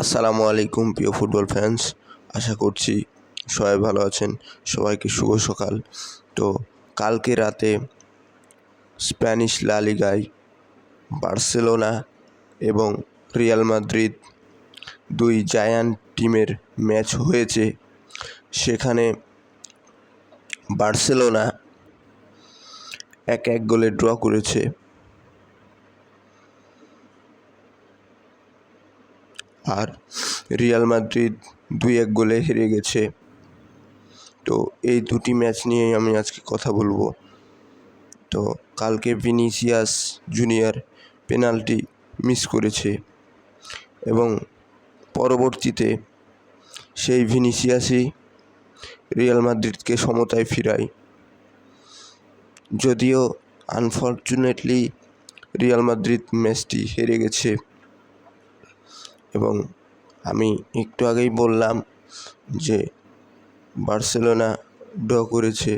আসসালামু আলাইকুম, প্রিয় ফুটবল ফ্যান্স আশা করছি সবাই ভালো আছেন। সবাইকে শুভ সকাল। তো কালকে রাতে স্প্যানিশ লা লিগায় বার্সেলোনা এবং রিয়াল মাদ্রিদ দুই জায়ান্ট টিমের ম্যাচ হয়েছে। সেখানে বার্সেলোনা এক এক গোলে ড্র করেছে। আর রিয়াল মাদ্রিদ দুই এক গোলে হেরে গেছে। তো এই দুটি ম্যাচ নিয়েই আমি আজকে কথা বলব। তো কালকে ভিনিসিয়াস জুনিয়র পেনাল্টি মিস করেছে এবং পরবর্তীতে সেই ভিনিসিয়াসই রিয়াল মাদ্রিদকে সমতায় ফিরায়। যদিও আনফর্চুনেটলি রিয়াল মাদ্রিদ ম্যাচটি হেরে গেছে। এবং আমি একটু আগেই বললাম যে বার্সেলোনা ড্র করেছে।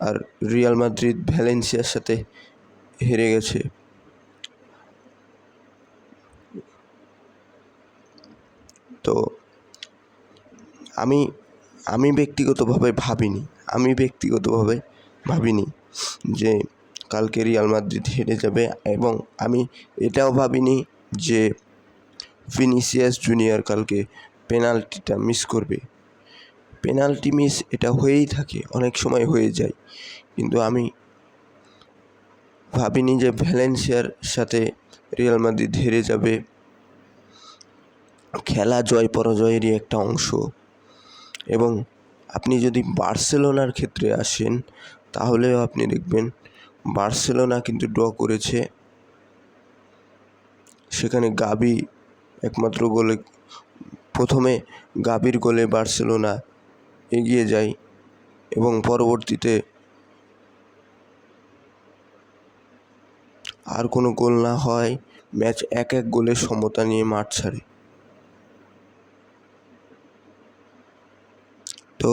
আর রিয়াল মাদ্রিদ ভ্যালেন্সিয়ার সাথে হেরে গেছে। তো আমি আমি ব্যক্তিগতভাবে ভাবিনি, আমি ব্যক্তিগতভাবে ভাবিনি যে কালকে রিয়াল মাদ্রিদ হেরে যাবে এবং আমি এটাও ভাবিনি যে ভিনিসিয়াস জুনিয়র কালকে পেনাল্টিটা মিস করবে। পেনাল্টি মিস এটা হয়েই থাকে, অনেক সময় হয়ে যায়। কিন্তু আমি ভাবিনি যে ভ্যালেন্সিয়ার সাথে রিয়াল মাদ্রিদ হেরে যাবে। খেলা জয় পরাজয়েরই একটা অংশ। এবং আপনি যদি বার্সেলোনার ক্ষেত্রে আসেন, তাহলেও আপনি দেখবেন বার্সেলোনা কিন্তু ড্র করেছে। সেখানে গাবি একমাত্র গোলে, প্রথমে গাবির গোলে বার্সেলোনা এগিয়ে যায় এবং পরবর্তীতে আর কোনো গোল না হয় ম্যাচ এক এক গোলের সমতা নিয়ে মাঠ ছাড়ে। তো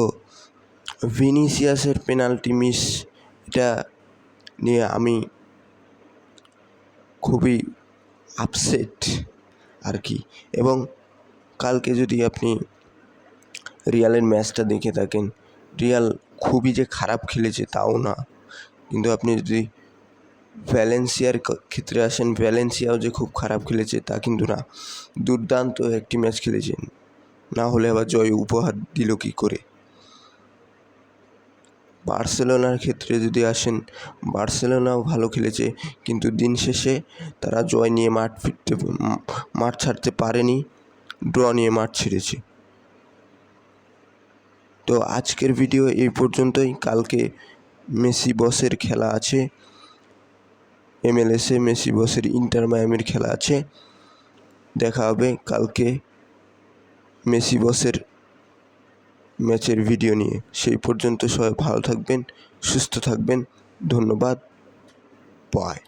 ভিনিসিয়াসের পেনাল্টি মিস এটা নিয়ে আমি খুবই আপসেট আর কি? এবং কালকে যদি আপনি রিয়ালের ম্যাচটা দেখে থাকেন, রিয়াল খুবই যে খারাপ খেলেছে তাও না। কিন্তু আপনি যদি ভ্যালেন্সিয়ার ক্ষেত্রে আসেন, ভ্যালেন্সিয়াও যে খুব খারাপ খেলেছে তা কিন্তু না। দুর্দান্ত একটি ম্যাচ খেলেছেন। না হলে আবার জয় উপহার দিল কী করে? বার্সেলোনার ক্ষেত্রে যদি আসেন, বার্সেলোনাও ভালো খেলেছে, কিন্তু দিন শেষে তারা জয় নিয়ে মাঠ ফিরতে, মাঠ ছাড়তে পারেনি, ড্র নিয়ে মাঠ ছেড়েছে। তো আজকের ভিডিও এই পর্যন্তই। কালকে মেসি বসের খেলা আছে, এমএলএসে মেসি বসের ইন্টার মায়ামির খেলা আছে। দেখা হবে কালকে মেসি বসের ম্যাচের ভিডিও নিয়ে। সেই পর্যন্ত সবাই ভালো থাকবেন সুস্থ থাকবেন। ধন্যবাদ। বাই